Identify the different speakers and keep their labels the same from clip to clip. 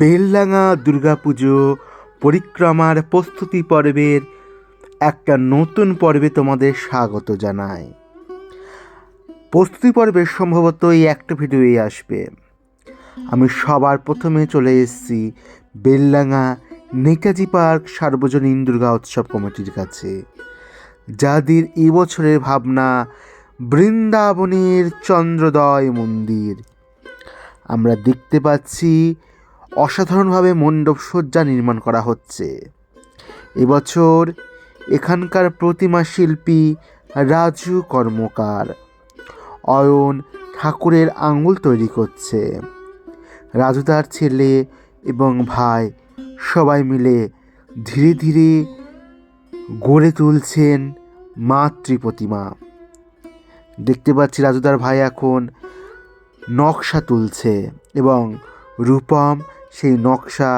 Speaker 1: বেলডাঙা দুর্গাপুজো, পরিক্রমার প্রস্তুতি পর্বের একটা নতুন পর্বে তোমাদের স্বাগত জানাই। প্রস্তুতি পর্বে সম্ভবত এই একটা ভিডিওই আসবে। আমি সবার প্রথমে চলে এসেছি বেলডাঙা নেতাজি পার্ক সার্বজনীন দুর্গা উৎসব কমিটির কাছে, যাদের এবছরের ভাবনা বৃন্দাবনের চন্দ্রোদয় মন্দির। আমরা দেখতে পাচ্ছি অসাধারণভাবে মণ্ডপ সজ্জা নির্মাণ করা হচ্ছে। এবছর এখানকার প্রতিমা শিল্পী রাজু কর্মকার অয়ন ঠাকুরের আঙুল তৈরি করছে। রাজু তার ছেলে এবং ভাই সবাই মিলে ধীরে ধীরে গড়ে তুলছেন মাতৃ প্রতিমা। দেখতে পাচ্ছি রাজুদার ভাই এখন নকশা তুলছে এবং রূপম সেই নকশা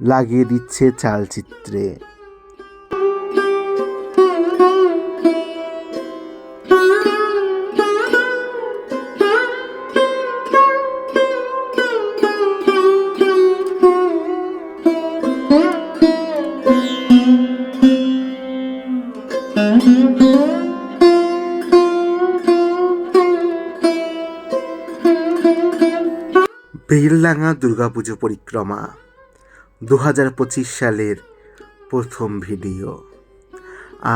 Speaker 1: লাগিয়ে দিচ্ছে চালচিত্রে। বেলডাঙা দুর্গাপুজো পরিক্রমা দু হাজার পঁচিশ সালের প্রথম ভিডিও।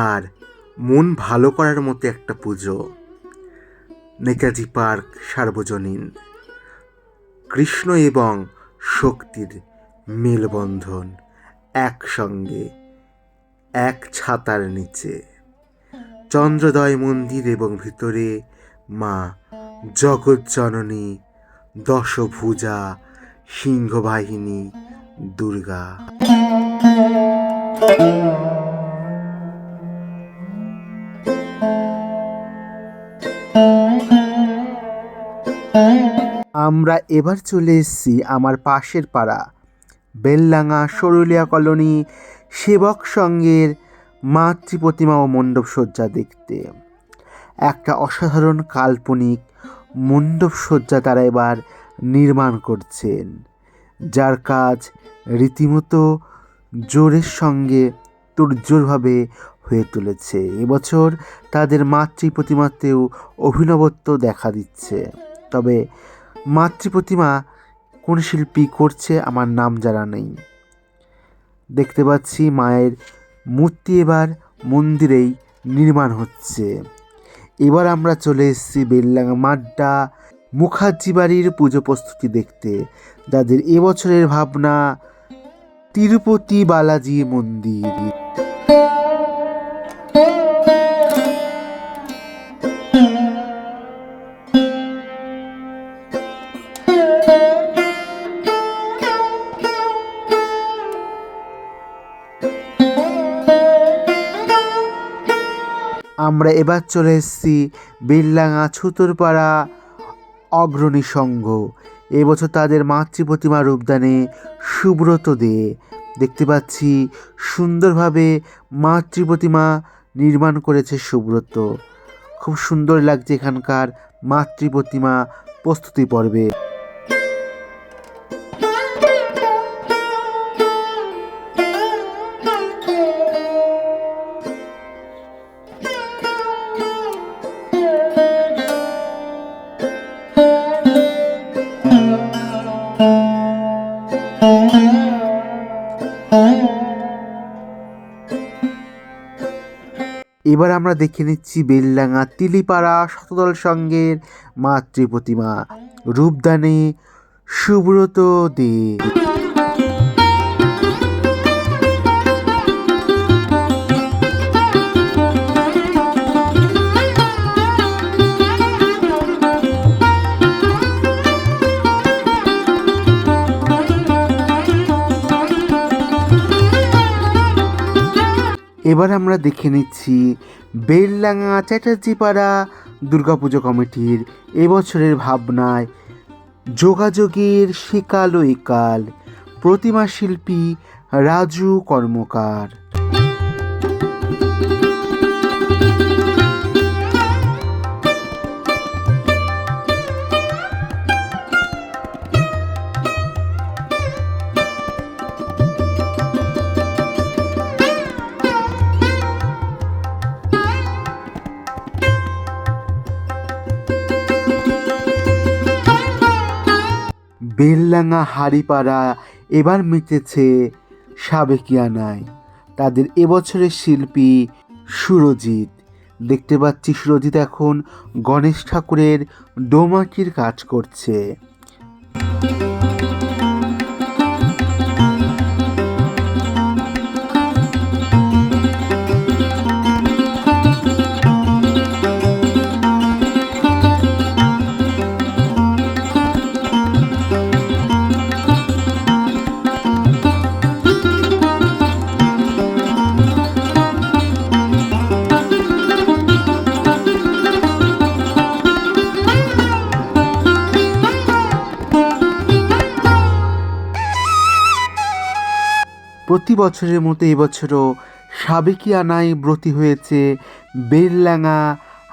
Speaker 1: আর মন ভালো করার মতো একটা পুজো, নেতাজি পার্ক সার্বজনীন, কৃষ্ণ এবং শক্তির মেলবন্ধন একসঙ্গে, এক ছাতার নিচে। চন্দ্রোদয় মন্দির এবং ভিতরে মা জগজ্জননী, দশভুজা সিংহবাহিনী, দুর্গা। আমরা এবার চলে এসেছি আমার পাশের পাড়া বেললাঙা সরুলিয়া কলোনি সেবক সঙ্গের মাতৃ প্রতিমা ও মণ্ডপ সজ্জা দেখতে। একটা অসাধারণ কাল্পনিক মণ্ডপ সজ্জা তারা এবার নির্মাণ করছেন, যার কাজ রীতিমতো জোরের সঙ্গে তুর্যভাবে হয়ে তুলেছে। এবছর তাদের মাতৃ প্রতিমাতেও অভিনবত্ব দেখা দিচ্ছে। তবে মাতৃ প্রতিমা কোন শিল্পী করছে আমার নাম জানা নেই। দেখতে পাচ্ছি মায়ের মূর্তি এবার মন্দিরেই নির্মাণ হচ্ছে। এবার আমরা চলে এসেছি বেললাঙ্গা মাড্ডা মুখার্জি বাড়ির পুজো প্রস্তুতি দেখতে যাদের এবছরের ভাবনা, তিরুপতি বালাজি মন্দির। আমরা এবার চলে এসেছি বেললাঙা ছুতরপাড়া অগ্রণী সংঘ এবছর তাদের মাতৃ প্রতিমা রূপদানে সুব্রত দে। দেখতে পাচ্ছি সুন্দরভাবে মাতৃ প্রতিমা নির্মাণ করেছে সুব্রত। খুব সুন্দর লাগছে এখানকার মাতৃ প্রতিমা প্রস্তুতি পর্বে। এবার আমরা দেখে নিচ্ছি বেলডাঙা তিলিপাড়া শতদল সঙ্গের মাতৃ প্রতিমা রূপদানে সুব্রত দে। এবার আমরা দেখে নিচ্ছি বেললাঙা চ্যাটার্জিপাড়া দুর্গাপুজো কমিটির এবছরের ভাবনায় যোগাযোগের সেকাল ও একাল প্রতিমা শিল্পী রাজু কর্মকার। বেললাঙা হাড়িপাড়া এবার মিটেছে সাবেকিয়ানায়। তাদের এবছরের শিল্পী সুরজিৎ। দেখতে পাচ্ছি সুরজিৎ এখন গণেশ ঠাকুরের ডোমাকির কাজ করছে। প্রতি বছরের মতো এবছরও সাবেকিয়ানায় ব্রতী হয়েছে বেললাঙা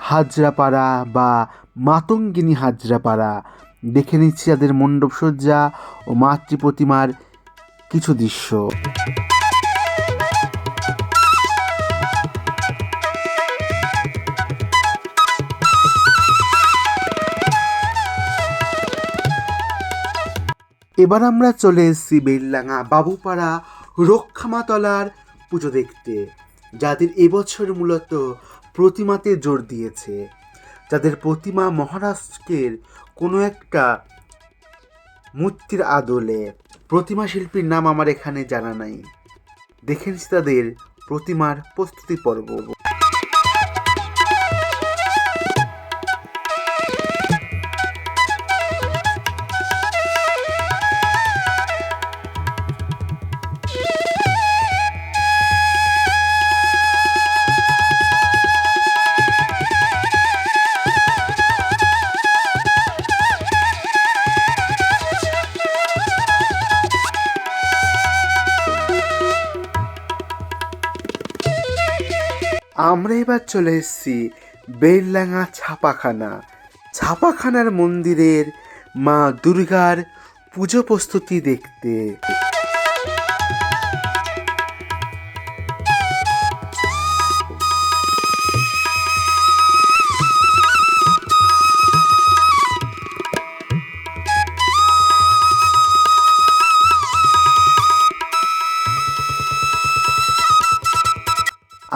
Speaker 1: হাজরাপাড়া বা মাতঙ্গিনী হাজরাপাড়া। দেখে নিচ্ছি তাদের মণ্ডপসজ্জা ও মাতৃ প্রতিমার কিছু দৃশ্য। এবার আমরা চলে এসেছি বেললাঙা বাবুপাড়া রক্ষামাতলার পুজো দেখতে, যাদের এবছর মূলত প্রতিমাতে জোর দিয়েছে। যাদের প্রতিমা মহারাষ্ট্রের কোনো একটা মূর্তির আদলে। প্রতিমা শিল্পীর নাম আমার এখানে জানা নাই। দেখেন তাদের প্রতিমার প্রস্তুতি পর্ব। আমরা এবার চলে এসেছি বেরলাঙা ছাপাখানা। ছাপাখানার মন্দিরের মা দুর্গার পুজো প্রস্তুতি দেখতে।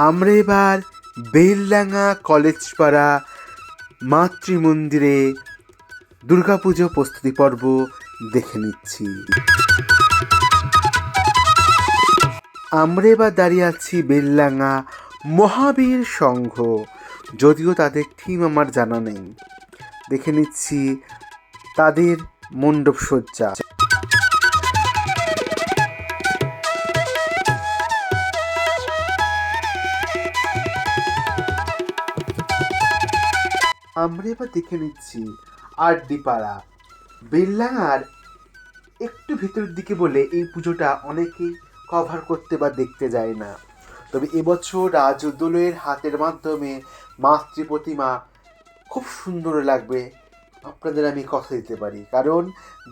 Speaker 1: আমরা এবার বেলডাঙ্গা কলেজ পাড়া মাতৃমন্দিরে দুর্গাপুজো প্রস্তুতি পর্ব দেখে নিচ্ছি। আমরা এবার দাঁড়িয়ে আছি বেললাঙ্গা মহাবীর সংঘ, যদিও তাদের থিম আমার জানা নেই। দেখে নিচ্ছি তাদের মণ্ডপ সজ্জা আমরা এবার দেখে নিচ্ছি আরডি পাড়া বেললাঙার একটু ভিতরের দিকে বলে এই পুজোটা অনেকেই কভার করতে বা দেখতে যায় না। তবে এবছর রাজদোলের হাতের মাধ্যমে মাতৃ প্রতিমা খুব সুন্দর লাগবে। আপনাদের আমি কথা দিতে পারি। কারণ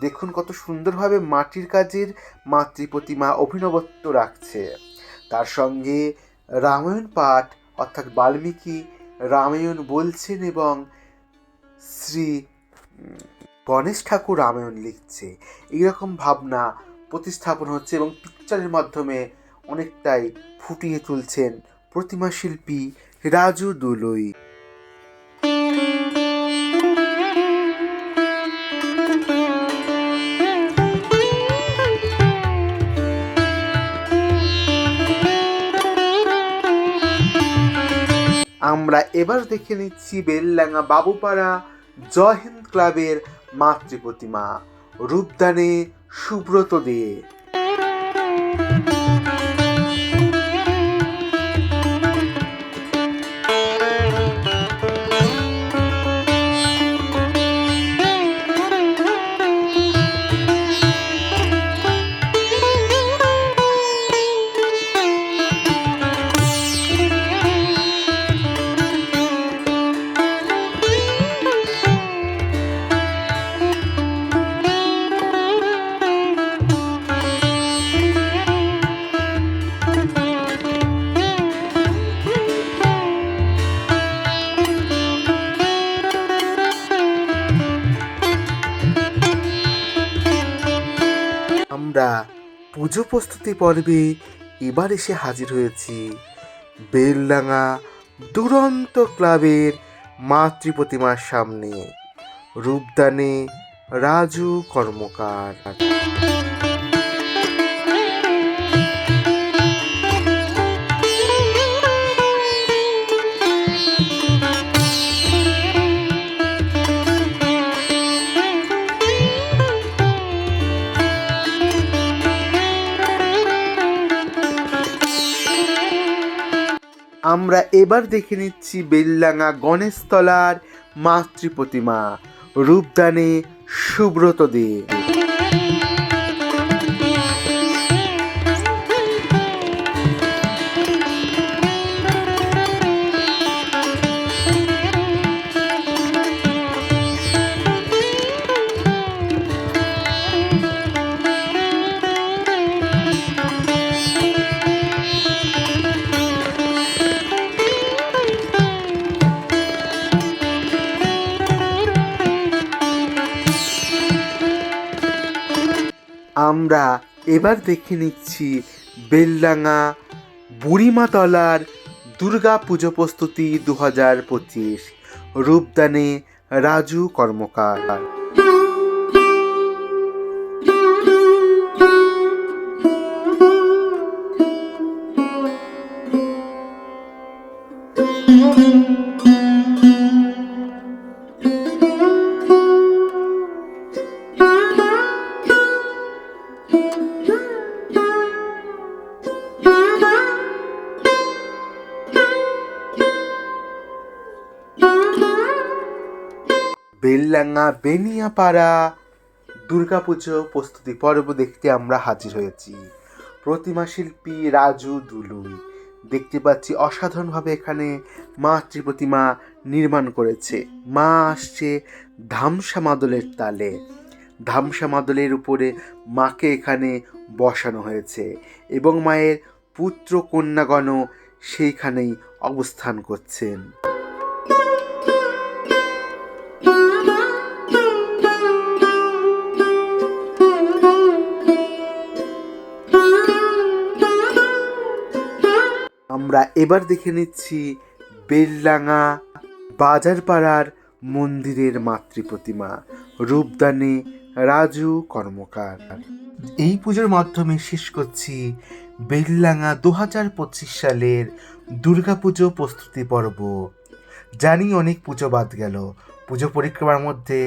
Speaker 1: দেখুন কত সুন্দরভাবে মাটির কাজের মাতৃ প্রতিমা অভিনবত্ব রাখছে। তার সঙ্গে রামায়ণ পাঠ, অর্থাৎ বাল্মীকি রামায়ণ বলছেন এবং শ্রী গণেশ ঠাকুর রামায়ণ লিখছে। এইরকম ভাবনা প্রতিস্থাপন হচ্ছে এবং পিকচারের মাধ্যমে অনেকটাই ফুটিয়ে তুলছেন প্রতিমা শিল্পী রাজু দুলই। আমরা এবার দেখে নিচ্ছি বেললাঙা বাবুপাড়া জয় হিন্দ ক্লাবের মাতৃ প্রতিমা রূপদানে সুব্রত দে। পুজো প্রস্তুতি পর্বে এবার এসে হাজির হয়েছি। বেলডাঙা দুরন্ত ক্লাবের মাতৃ প্রতিমার সামনে। রূপদানে রাজু কর্মকার। আমরা এবার দেখে নিচ্ছি বেললাঙা গণেশতলার মাতৃ প্রতিমা রূপদানে সুব্রত দে আমরা এবার দেখে নিচ্ছি বেলডাঙ্গা বুড়িমাতলার দুর্গা পুজো প্রস্তুতি দু হাজার পঁচিশ। রূপদানে রাজু কর্মকার। বেললাঙ্গা বেনিয়াপাড়া দুর্গাপুজো প্রস্তুতি পর্ব দেখতে আমরা হাজির হয়েছি। প্রতিমা শিল্পী রাজু দুলুই। দেখতে পাচ্ছি অসাধারণভাবে এখানে মাতৃ প্রতিমা নির্মাণ করেছে। মা আসছে ধামসা মাদলের তালে। ধামসা মাদলের উপরে মাকে এখানে বসানো হয়েছে এবং মায়ের পুত্র কন্যাগণও সেইখানেই অবস্থান করছেন। আমরা এবার দেখে নিচ্ছি বেললাঙা বাজারপাড়ার মন্দিরের মাতৃ প্রতিমা রূপদানে রাজু কর্মকার। এই পুজোর মাধ্যমে শেষ করছি বেললাঙা দু হাজার পঁচিশ সালের দুর্গাপুজো প্রস্তুতি পর্ব। জানি অনেক পুজো বাদ গেল, পুজো পরিক্রমার মধ্যে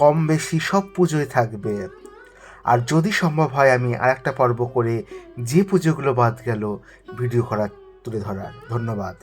Speaker 1: কম বেশি সব পুজোই থাকবে। আর যদি সম্ভব হয় আমি আর একটা পর্ব করে যে পুজোগুলো বাদ গেল, ভিডিও করার তুলে ধরার। ধন্যবাদ।